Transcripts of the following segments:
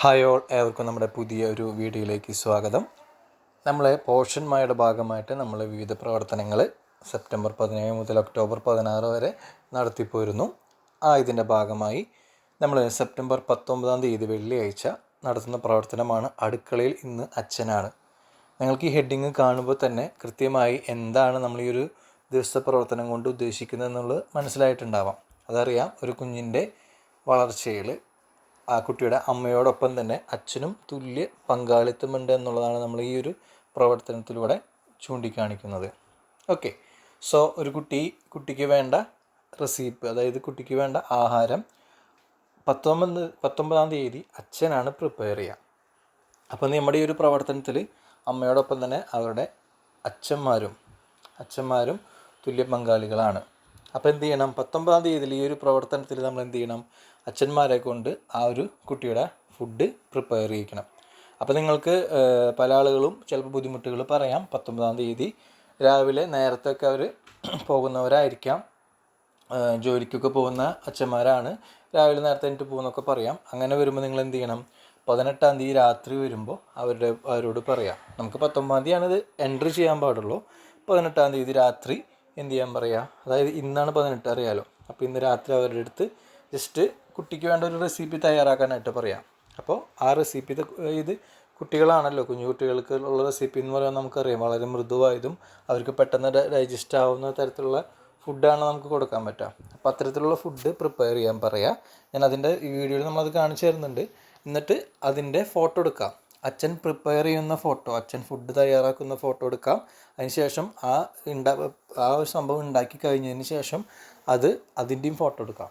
Hi all ഏവർക്കും നമ്മുടെ പുതിയ ഒരു വീഡിയോയിലേക്ക് സ്വാഗതം. നമ്മൾ പോഷൻ മായയുടെ ഭാഗമായിട്ട് നമ്മൾ വിവിധ പ്രവർത്തനങ്ങൾ സെപ്റ്റംബർ പതിനേഴ് മുതൽ ഒക്ടോബർ പതിനാറ് വരെ നടത്തിപ്പോയിരുന്നു ആ ഇതിന്റെ ഭാഗമായി നമ്മൾ സെപ്റ്റംബർ പത്തൊമ്പതാം തീയതി വെള്ളിയാഴ്ച നടത്തുന്ന പ്രവർത്തനമാണ് അടുക്കളയിൽ ഇന്ന് അച്ഛനാണ്. നിങ്ങൾക്ക് ഈ ഹെഡിങ് കാണുമ്പോൾ തന്നെ കൃത്യമായി എന്താണ് നമ്മൾ ഈ ഒരു ദിവസത്തെ പ്രവർത്തനം കൊണ്ട് ഉദ്ദേശിക്കുന്നത് എന്നുള്ളത് മനസ്സിലായിട്ടുണ്ടാവാം. അതറിയാം ഒരു കുഞ്ഞിന്റെ വളർച്ചയിൽ ആ കുട്ടിയുടെ അമ്മയോടൊപ്പം തന്നെ അച്ഛനും തുല്യ പങ്കാളിത്തമുണ്ട് എന്നുള്ളതാണ് നമ്മൾ ഈ ഒരു പ്രവർത്തനത്തിലൂടെ ചൂണ്ടിക്കാണിക്കുന്നത്. ഓക്കെ സോ ഒരു കുട്ടി കുട്ടിക്ക് വേണ്ട റെസിപ്പ് അതായത് കുട്ടിക്ക് വേണ്ട ആഹാരം പത്തൊമ്പത് പത്തൊമ്പതാം തീയതി അച്ഛനാണ് പ്രിപ്പയർ ചെയ്യുക. അപ്പോൾ നമ്മുടെ ഈ ഒരു പ്രവർത്തനത്തിൽ അമ്മയോടൊപ്പം തന്നെ അവരുടെ അച്ഛന്മാരും അച്ഛന്മാരും തുല്യ പങ്കാളികളാണ്. അപ്പോൾ എന്ത് ചെയ്യണം? പത്തൊമ്പതാം തീയതിയിൽ ഈ ഒരു പ്രവർത്തനത്തിൽ നമ്മൾ എന്ത് ചെയ്യണം? അച്ഛന്മാരെ കൊണ്ട് ആ ഒരു കുട്ടിയുടെ ഫുഡ് പ്രിപ്പയർ ചെയ്യിക്കണം. അപ്പോൾ നിങ്ങൾക്ക് പല ആളുകളും ചിലപ്പോൾ ബുദ്ധിമുട്ടുകൾ പറയാം. പത്തൊമ്പതാം തീയതി രാവിലെ നേരത്തെ ഒക്കെ അവർ പോകുന്നവരായിരിക്കാം ജോലിക്കൊക്കെ പോകുന്ന അച്ഛന്മാരാണ്. രാവിലെ നേരത്തെ എനിക്ക് പോകുന്നൊക്കെ പറയാം. അങ്ങനെ വരുമ്പോൾ നിങ്ങൾ എന്ത് ചെയ്യണം? പതിനെട്ടാം തീയതി രാത്രി വരുമ്പോൾ അവരുടെ അവരോട് പറയാം. നമുക്ക് പത്തൊമ്പതാം തീയതിയാണിത് എൻട്രി ചെയ്യാൻ പാടുള്ളൂ. പതിനെട്ടാം തീയതി രാത്രി എന്ത് ചെയ്യാൻ പറയുക അതായത് ഇന്നാണ് പതിനെട്ട് അറിയാലോ. അപ്പോൾ ഇന്ന് രാത്രി അവരുടെ അടുത്ത് ജസ്റ്റ് കുട്ടിക്ക് വേണ്ട ഒരു റെസിപ്പി തയ്യാറാക്കാനായിട്ട് പറയാം. അപ്പോൾ ആ റെസിപ്പി ഇത് കുട്ടികളാണല്ലോ കുഞ്ഞു കുട്ടികൾക്ക് ഉള്ള റെസിപ്പി എന്ന് പറയുമ്പോൾ നമുക്കറിയാം. വളരെ മൃദുവായതും അവർക്ക് പെട്ടെന്ന് ഡൈജസ്റ്റ് ആവുന്ന തരത്തിലുള്ള ഫുഡാണ് നമുക്ക് കൊടുക്കാൻ പറ്റുക അപ്പോൾ അത്തരത്തിലുള്ള ഫുഡ് പ്രിപ്പയർ ചെയ്യാൻ പറയാം. ഞാൻ അതിന്റെ ഈ വീഡിയോയിൽ നമ്മളത് കാണിച്ചു തരുന്നുണ്ട്. എന്നിട്ട് അതിന്റെ ഫോട്ടോ എടുക്കാം. അച്ഛൻ പ്രിപ്പയർ ചെയ്യുന്ന ഫോട്ടോ അച്ഛൻ ഫുഡ് തയ്യാറാക്കുന്ന ഫോട്ടോ എടുക്കാം. അതിനുശേഷം ആ ഉണ്ടാ ആ ഒരു സംഭവം ഉണ്ടാക്കി കഴിഞ്ഞതിന് ശേഷം അത് അതിന്റെയും ഫോട്ടോ എടുക്കാം.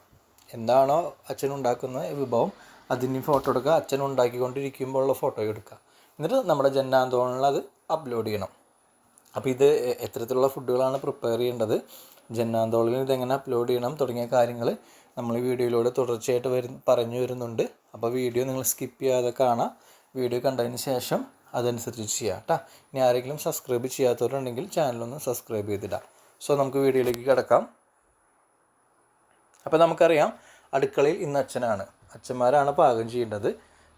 എന്താണോ അച്ഛൻ ഉണ്ടാക്കുന്ന വിഭവം അതിന് ഫോട്ടോ എടുക്കുക. അച്ഛൻ ഉണ്ടാക്കിക്കൊണ്ടിരിക്കുമ്പോഴുള്ള ഫോട്ടോ എടുക്കുക. എന്നിട്ട് നമ്മുടെ ജന്നാന്തോണിൽ അത് അപ്ലോഡ് ചെയ്യണം. അപ്പോൾ ഇത് എത്തരത്തിലുള്ള ഫുഡുകളാണ് പ്രിപ്പയർ ചെയ്യേണ്ടത്. ജന്നാന്തോളിൽ ഇതെങ്ങനെ അപ്ലോഡ് ചെയ്യണം തുടങ്ങിയ കാര്യങ്ങൾ നമ്മൾ ഈ വീഡിയോയിലൂടെ തുടർച്ചയായിട്ട് വരു പറഞ്ഞു വരുന്നുണ്ട്. അപ്പോൾ വീഡിയോ നിങ്ങൾ സ്കിപ്പ് ചെയ്യാതെ കാണാം. വീഡിയോ കണ്ടതിന് ശേഷം അതനുസരിച്ച് ചെയ്യാം കേട്ടോ ഇനി ആരെങ്കിലും സബ്സ്ക്രൈബ് ചെയ്യാത്തവരുണ്ടെങ്കിൽ ചാനലൊന്ന് സബ്സ്ക്രൈബ് ചെയ്തിടാം. സോ നമുക്ക് വീഡിയോയിലേക്ക് കിടക്കാം. അപ്പോൾ നമുക്കറിയാം അടുക്കളയിൽ ഇന്ന് അച്ഛനാണ്. അച്ഛന്മാരാണ് പാകം ചെയ്യേണ്ടത്.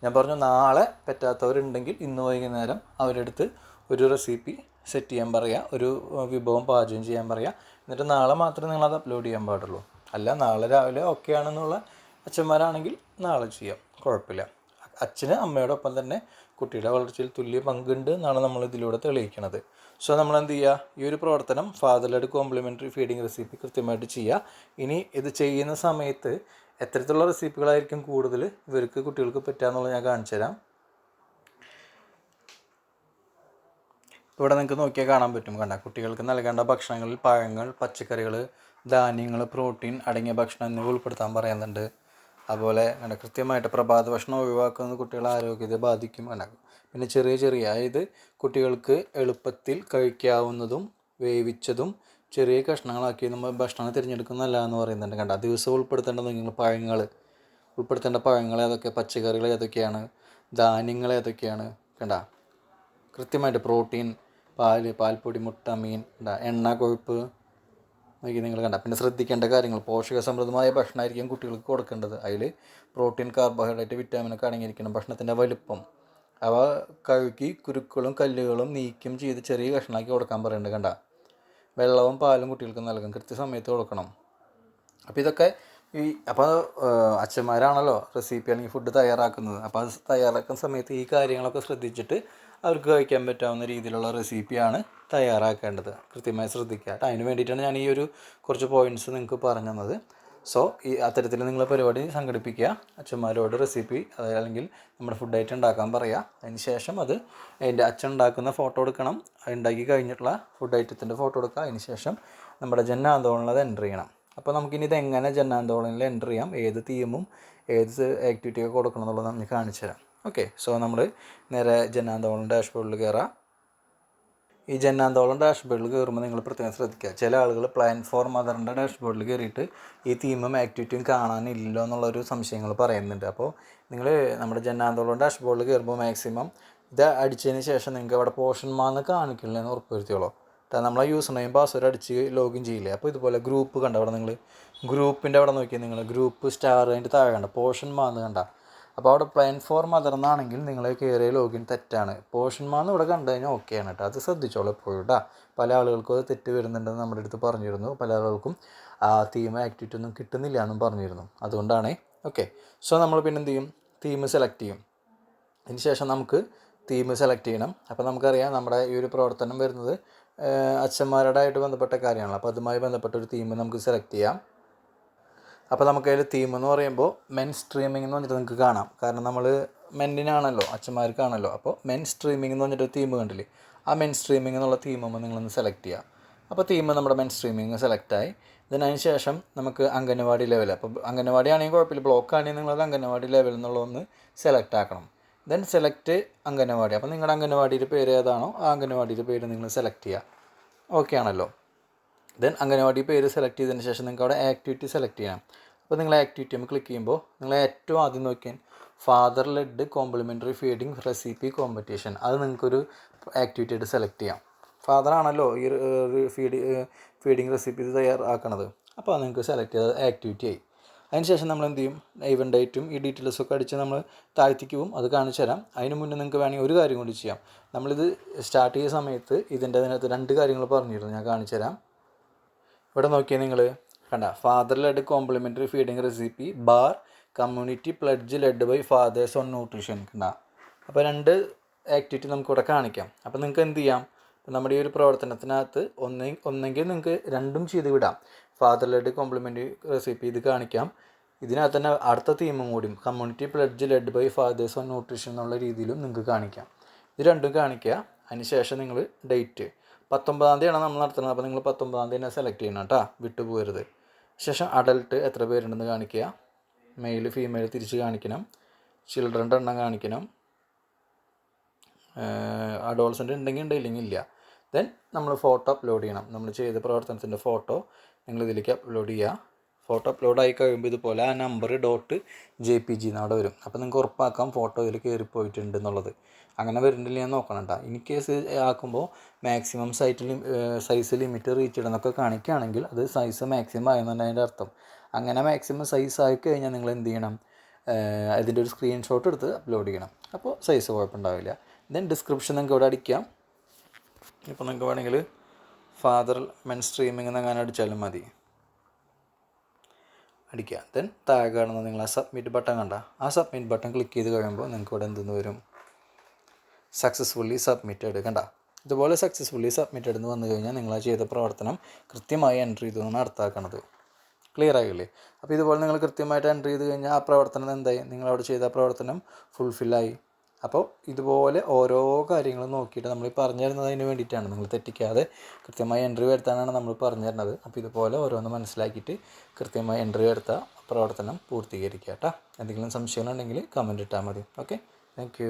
ഞാൻ പറഞ്ഞു നാളെ പറ്റാത്തവരുണ്ടെങ്കിൽ ഇന്ന് വൈകുന്നേരം അവരുടെ അടുത്ത് ഒരു റെസിപ്പി സെറ്റ് ചെയ്യാൻ പറയുക ഒരു വിഭവം പാചകം ചെയ്യാൻ പറയുക എന്നിട്ട് നാളെ മാത്രമേ നിങ്ങളത് അപ്ലോഡ് ചെയ്യാൻ പാടുള്ളൂ. അല്ല നാളെ രാവിലെ ഓക്കെ ആണെന്നുള്ള അച്ഛന്മാരാണെങ്കിൽ നാളെ ചെയ്യാം. കുഴപ്പമില്ല. അച്ഛന് അമ്മയോടൊപ്പം തന്നെ കുട്ടിയുടെ വളർച്ചയിൽ തുല്യ പങ്കുണ്ട് എന്നാണ് നമ്മൾ ഇതിലൂടെ തെളിയിക്കുന്നത് സോ നമ്മൾ എന്ത് ചെയ്യുക ഈ ഒരു പ്രവർത്തനം ഫാദർലെഡ് കോംപ്ലിമെന്ററി ഫീഡിങ് റെസിപ്പി കൃത്യമായിട്ട് ചെയ്യുക ഇനി ഇത് ചെയ്യുന്ന സമയത്ത് എത്തരത്തിലുള്ള റെസിപ്പികളായിരിക്കും കൂടുതൽ ഇവർക്ക് കുട്ടികൾക്ക് പറ്റുക എന്നുള്ളത് ഞാൻ കാണിച്ചു തരാം. ഇവിടെ നിങ്ങൾക്ക് നോക്കിയാൽ കാണാൻ പറ്റും കണ്ട. കുട്ടികൾക്ക് നൽകേണ്ട ഭക്ഷണങ്ങളിൽ പഴങ്ങൾ പച്ചക്കറികൾ ധാന്യങ്ങൾ പ്രോട്ടീൻ അടങ്ങിയ ഭക്ഷണം എന്നിവ ഉൾപ്പെടുത്താൻ പറയുന്നുണ്ട്. അതുപോലെ കണ്ട കൃത്യമായിട്ട് പ്രഭാത ഭക്ഷണം ഒഴിവാക്കുന്നത് കുട്ടികളെ ആരോഗ്യത്തെ ബാധിക്കും കണ്ട. പിന്നെ ചെറിയ ചെറിയ അതായത് കുട്ടികൾക്ക് എളുപ്പത്തിൽ കഴിക്കാവുന്നതും വേവിച്ചതും ചെറിയ കഷ്ണങ്ങളാക്കി നമ്മൾ ഭക്ഷണം തിരഞ്ഞെടുക്കുന്നതല്ല എന്ന് പറയുന്നുണ്ട്. കണ്ട? ദിവസം ഉൾപ്പെടുത്തേണ്ടത് നിങ്ങൾ പഴങ്ങൾ ഉൾപ്പെടുത്തേണ്ട പഴങ്ങൾ ഏതൊക്കെ പച്ചക്കറികൾ ഏതൊക്കെയാണ് ധാന്യങ്ങൾ ഏതൊക്കെയാണ് കണ്ട? കൃത്യമായിട്ട് പ്രോട്ടീൻ പാൽ പാൽപ്പൊടി മുട്ട മീൻ കണ്ട? എണ്ണ കൊഴുപ്പ് നോക്കി നിങ്ങൾ കണ്ട? പിന്നെ ശ്രദ്ധിക്കേണ്ട കാര്യങ്ങൾ പോഷക സമൃദ്ധമായ ഭക്ഷണമായിരിക്കും കുട്ടികൾക്ക് കൊടുക്കേണ്ടത്. അതിൽ പ്രോട്ടീൻ കാർബോഹൈഡ്രേറ്റ് വിറ്റാമിനൊക്കെ അടങ്ങിയിരിക്കണം ഭക്ഷണത്തിന്റെ വലുപ്പം അവ കഴുകി കുരുക്കളും കല്ലുകളും നീക്കം ചെയ്ത് ചെറിയ കഷ്ണമാക്കി കൊടുക്കാൻ പറയുന്നുണ്ട് കണ്ട. വെള്ളവും പാലും കുട്ടികൾക്ക് നൽകും കൃത്യസമയത്ത് കൊടുക്കണം. അപ്പോൾ ഇതൊക്കെ ഈ അപ്പോൾ അച്ഛന്മാരാണല്ലോ റെസിപ്പി അല്ലെങ്കിൽ ഫുഡ് തയ്യാറാക്കുന്നത്. അപ്പോൾ അത് തയ്യാറാക്കുന്ന സമയത്ത് ഈ കാര്യങ്ങളൊക്കെ ശ്രദ്ധിച്ചിട്ട് അവർക്ക് കഴിക്കാൻ പറ്റാവുന്ന രീതിയിലുള്ള റെസിപ്പിയാണ് തയ്യാറാക്കേണ്ടത്. കൃത്യമായി ശ്രദ്ധിക്കുക അതിന് വേണ്ടിയിട്ടാണ് ഞാൻ ഈ ഒരു കുറച്ച് പോയിന്റ്സ് നിങ്ങൾക്ക് പറഞ്ഞു തന്നത് സോ ഈ അത്തരത്തിൽ നിങ്ങൾ പരിപാടി സംഘടിപ്പിക്കുക. അച്ഛന്മാരോട് റെസിപ്പി അല്ലെങ്കിൽ നമ്മുടെ ഫുഡ് ഐറ്റം ഉണ്ടാക്കാൻ പറയുക അതിന് ശേഷം അത് അതിന്റെ അച്ഛൻ ഉണ്ടാക്കുന്ന ഫോട്ടോ എടുക്കണം. ഉണ്ടാക്കി കഴിഞ്ഞിട്ടുള്ള ഫുഡ് ഐറ്റത്തിന്റെ ഫോട്ടോ എടുക്കുക. അതിന് ശേഷം നമ്മുടെ ജന്നാന്തോളനിൽ എന്റർ ചെയ്യണം. അപ്പോൾ നമുക്കിനി ഇത് എങ്ങനെ ജന്നാന്തോളനിൽ എന്റർ ചെയ്യാം? ഏത് തീമും ഏത് ആക്ടിവിറ്റിയൊക്കെ കൊടുക്കണം എന്നുള്ളത് നമുക്ക് കാണിച്ചു തരാം ഓക്കെ സോ നമ്മൾ നേരെ ജന്നാന്തോളൻ ഡാഷ്ബോർഡിൽ കയറാം ഈ ജന്നാന്തോളം ഡാഷ്ബോർഡിൽ കയറുമ്പോൾ നിങ്ങൾ പ്രത്യേകം ശ്രദ്ധിക്കുക. ചില ആളുകൾ ഫോർ മദറിന്റെ ഡാഷ്ബോർഡിൽ കയറിയിട്ട് ഈ തീമും ആക്ടിവിറ്റിയും കാണാനില്ലല്ലോ എന്നുള്ളൊരു സംശയങ്ങൾ പറയുന്നുണ്ട്. അപ്പോൾ നിങ്ങൾ നമ്മുടെ ജന്നാന്തോളം ഡാഷ്ബോർഡിൽ കയറുമ്പോൾ മാക്സിമം ഇത് അടിച്ചതിന് ശേഷം നിങ്ങൾക്ക് അവിടെ പോർഷൻ മാന്ന് കാണിക്കില്ല എന്ന് ഉറപ്പുവരുത്തിയോളൂ. നമ്മൾ യൂസർ നെയിം പാസ്വേഡ് അടിച്ച് ലോഗിൻ ചെയ്യില്ലേ? അപ്പോൾ ഇതുപോലെ ഗ്രൂപ്പ് കണ്ട അവിടെ നിങ്ങൾ ഗ്രൂപ്പിന്റെ അവിടെ നോക്കിയാൽ നിങ്ങൾ ഗ്രൂപ്പ് സ്റ്റാർ അതിന്റെ താഴെ കണ്ട? പോർഷൻ മാന്ന് കണ്ട? അപ്പോൾ അവിടെ പ്ലാൻ അതിർന്നാണെങ്കിൽ നിങ്ങൾ കയറിയ ലോഗിൻ തെറ്റാണ്. പോഷൻ മാന്ന് ഇവിടെ കണ്ടു കഴിഞ്ഞാൽ ആണ് കേട്ടോ അത് ശ്രദ്ധിച്ചോളൂ എപ്പോഴും കേട്ടോ പല ആളുകൾക്കും അത് തെറ്റ് വരുന്നുണ്ടെന്ന് നമ്മുടെ അടുത്ത് പറഞ്ഞിരുന്നു. പല ആളുകൾക്കും ആ തീം ആക്ടിവിറ്റി ഒന്നും കിട്ടുന്നില്ല എന്നും പറഞ്ഞിരുന്നു. അതുകൊണ്ടാണ്. ഓക്കെ സോ നമ്മൾ പിന്നെ എന്ത് ചെയ്യും? തീം സെലക്ട് ചെയ്യും. അതിന് ശേഷം നമുക്ക് തീം സെലക്ട് ചെയ്യണം. അപ്പോൾ നമുക്കറിയാം നമ്മുടെ ഈ ഒരു പ്രവർത്തനം വരുന്നത് അച്ഛന്മാരുടെ ആയിട്ട് ബന്ധപ്പെട്ട കാര്യമാണല്ലോ അപ്പോൾ അതുമായി ബന്ധപ്പെട്ട ഒരു തീം നമുക്ക് സെലക്ട് ചെയ്യാം. അപ്പോൾ നമുക്ക് അതിൽ തീം എന്ന് പറയുമ്പോൾ മെൻ സ്ട്രീമിംഗ് എന്ന് പറഞ്ഞിട്ട് നിങ്ങൾക്ക് കാണാം. കാരണം നമ്മൾ മെന്നിനാണല്ലോ അച്ഛന്മാർക്കാണല്ലോ. അപ്പോൾ മെൻ സ്ട്രീമിംഗ് എന്ന് പറഞ്ഞിട്ട് തീം കണ്ടില്ലേ? ആ മെൻ സ്ട്രീമിംഗ് എന്നുള്ള തീം നിങ്ങളൊന്ന് സെലക്ട് ചെയ്യുക അപ്പോൾ തീം നമ്മുടെ മെൻ സ്ട്രീമിംഗ് സെലക്റ്റായി ഇതിനു ശേഷം നമുക്ക് അംഗനവാടി ലെവൽ അപ്പോൾ അംഗനവാടി ആണെങ്കിൽ കുഴപ്പമില്ല. ബ്ലോക്ക് ആണെങ്കിൽ നിങ്ങളത് അംഗനവാടി ലെവൽ എന്നുള്ള ഒന്ന് സെലക്ട് ആക്കണം. ദെൻ സെലക്ട് അംഗനവാടി അപ്പോൾ നിങ്ങളുടെ അംഗനവാടിയുടെ പേര് ഏതാണോ ആ അംഗനവാടിയുടെ പേര് നിങ്ങൾ സെലക്ട് ചെയ്യുക ഓക്കെ ആണല്ലോ. ദെൻ അംഗനവാടി പേര് സെലക്ട് ചെയ്തതിന് ശേഷം നിങ്ങൾക്ക് അവിടെ ആക്ടിവിറ്റി സെലക്ട് ചെയ്യണം. അപ്പോൾ നിങ്ങൾ ആക്ടിവിറ്റി നമ്മൾ ക്ലിക്ക് ചെയ്യുമ്പോൾ നിങ്ങൾ ഏറ്റവും ആദ്യം നോക്കിയാൽ father led complementary feeding recipe competition അത് നിങ്ങൾക്കൊരു ആക്ടിവിറ്റി ആയിട്ട് സെലക്ട് ചെയ്യാം. ഫാദർ ആണല്ലോ ഈ ഫീഡ് ഫീഡിങ് റെസിപ്പി തയ്യാറാക്കണത്. അപ്പോൾ അത് നിങ്ങൾക്ക് സെലക്ട് ചെയ്ത ആക്ടിവിറ്റി ആയി. അതിനുശേഷം നമ്മൾ എന്ത് ചെയ്യും? ഇവൻ ഡേറ്റും ഈ ഡീറ്റെയിൽസ് ഒക്കെ അടിച്ച് നമ്മൾ താഴ്ത്തിക്ക് പോകും അത് കാണിച്ചു തരാം. അതിന് മുന്നേ നിങ്ങൾക്ക് വേണമെങ്കിൽ ഒരു കാര്യം കൂടി ചെയ്യാം. നമ്മളിത് സ്റ്റാർട്ട് ചെയ്ത സമയത്ത് ഇതിന്റെ അതിനകത്ത് രണ്ട് കാര്യങ്ങൾ പറഞ്ഞിരുന്നു ഞാൻ കാണിച്ചു തരാം. ഇവിടെ നോക്കിയാൽ നിങ്ങൾ കണ്ട father led complementary feeding recipe bar community pledge led by fathers on nutrition കണ്ട അപ്പോൾ രണ്ട് ആക്ടിവിറ്റി നമുക്ക് ഇവിടെ കാണിക്കാം. അപ്പോൾ നിങ്ങൾക്ക് എന്ത് ചെയ്യാം? നമ്മുടെ ഈ ഒരു പ്രവർത്തനത്തിനകത്ത് ഒന്നെ ഒന്നെങ്കിൽ നിങ്ങൾക്ക് രണ്ടും ചെയ്ത് വിടാം. ഫാദർ ലെഡ് കോംപ്ലിമെന്ററി റെസിപ്പി ഇത് കാണിക്കാം. ഇതിനകത്ത് തന്നെ അടുത്ത തീമും കൂടിയും community pledge led by fathers on nutrition എന്നുള്ള രീതിയിലും നിങ്ങൾക്ക് കാണിക്കാം. ഇത് രണ്ടും കാണിക്കുക. അതിന് ശേഷം നിങ്ങൾ ഡേറ്റ് പത്തൊമ്പതാം തീയതിയാണ് നമ്മൾ നടത്തുന്നത്. അപ്പോൾ നിങ്ങൾ പത്തൊമ്പതാം തീയതി തന്നെ സെലക്ട് ചെയ്യണം കേട്ടോ. വിട്ടു പോകരുത് ശേഷം അഡൽട്ട് എത്ര പേരുണ്ടെന്ന് കാണിക്കുക. മെയിൽ ഫീമെയിൽ തിരിച്ച് കാണിക്കണം. ചിൽഡ്രന്റെ എണ്ണം കാണിക്കണം. അഡോൾസന്റ് ഉണ്ടെങ്കിൽ ഉണ്ട് ഇല്ലെങ്കിൽ ഇല്ല. ദെൻ നമ്മൾ ഫോട്ടോ അപ്ലോഡ് ചെയ്യണം. നമ്മൾ ചെയ്ത പ്രവർത്തനത്തിന്റെ ഫോട്ടോ നിങ്ങൾ ഇതിലേക്ക് അപ്ലോഡ് ചെയ്യുക. ഫോട്ടോ അപ്ലോഡ് ആയി കഴിയുമ്പോൾ ഇതുപോലെ ആ number dot J P G എന്നവിടെ വരും. അപ്പോൾ നിങ്ങൾക്ക് ഉറപ്പാക്കാം ഫോട്ടോ ഇതിൽ കയറിപ്പോയിട്ടുണ്ട് എന്നുള്ളത്. അങ്ങനെ വരുന്നില്ല ഞാൻ നോക്കണം കേട്ടോ ഇൻ കേസ് ആക്കുമ്പോൾ maximum site size limit reach ഇടുന്നൊക്കെ കാണിക്കുകയാണെങ്കിൽ അത് സൈസ് മാക്സിമം ആയെന്നാണ് അതിന്റെ അർത്ഥം. അങ്ങനെ മാക്സിമം സൈസ് ആയി കഴിഞ്ഞാൽ നിങ്ങൾ എന്ത് ചെയ്യണം? അതിന്റെ ഒരു സ്ക്രീൻഷോട്ട് എടുത്ത് അപ്ലോഡ് ചെയ്യണം. അപ്പോൾ സൈസ് കുഴപ്പമുണ്ടാവില്ല. ദെൻ ഡിസ്ക്രിപ്ഷൻ നിങ്ങൾക്ക് ഇവിടെ അടിക്കാം. ഇപ്പോൾ നിങ്ങൾക്ക് വേണമെങ്കിൽ ഫാദർ മെൻ സ്ട്രീമിംഗ് എന്നങ്ങനെ അടിച്ചാലും മതി. അടിക്കുക. ദെൻ താഴെ കാണുന്ന നിങ്ങൾ ആ സബ്മിറ്റ് ബട്ടൺ കണ്ട. ആ സബ്മിറ്റ് ബട്ടൺ ക്ലിക്ക് ചെയ്ത് കഴിയുമ്പോൾ നിങ്ങൾക്ക് ഇവിടെ എന്തെന്ന് വരും? സക്സസ്ഫുള്ളി സബ്മിറ്റഡ് കണ്ട. ഇതുപോലെ സക്സസ്ഫുള്ളി സബ്മിറ്റഡ് എന്ന് വന്നു കഴിഞ്ഞാൽ നിങ്ങൾ ആ ചെയ്ത പ്രവർത്തനം കൃത്യമായി എന്റർ ചെയ്തു എന്നാണ് അർത്ഥമാക്കണത് ക്ലിയർ ആയില്ലേ? അപ്പോൾ ഇതുപോലെ നിങ്ങൾ കൃത്യമായിട്ട് എന്റർ ചെയ്ത് കഴിഞ്ഞാൽ ആ പ്രവർത്തനം എന്തായി? നിങ്ങൾ അവിടെ ചെയ്ത പ്രവർത്തനം ഫുൾഫില്ലായി അപ്പോൾ ഇതുപോലെ ഓരോ കാര്യങ്ങളും നോക്കിയിട്ട് നമ്മൾ പറഞ്ഞു തരുന്നതിന് വേണ്ടിയിട്ടാണ്. നിങ്ങൾ തെറ്റിക്കാതെ കൃത്യമായി എൻട്രി വരുത്താനാണ് നമ്മൾ പറഞ്ഞു തരുന്നത്. അപ്പോൾ ഇതുപോലെ ഓരോന്ന് മനസ്സിലാക്കിയിട്ട് കൃത്യമായി എൻട്രി വരുത്ത പ്രവർത്തനം പൂർത്തീകരിക്കുക കേട്ടോ എന്തെങ്കിലും സംശയങ്ങളുണ്ടെങ്കിൽ കമന്റ് ഇട്ടാൽ മതി. Okay thank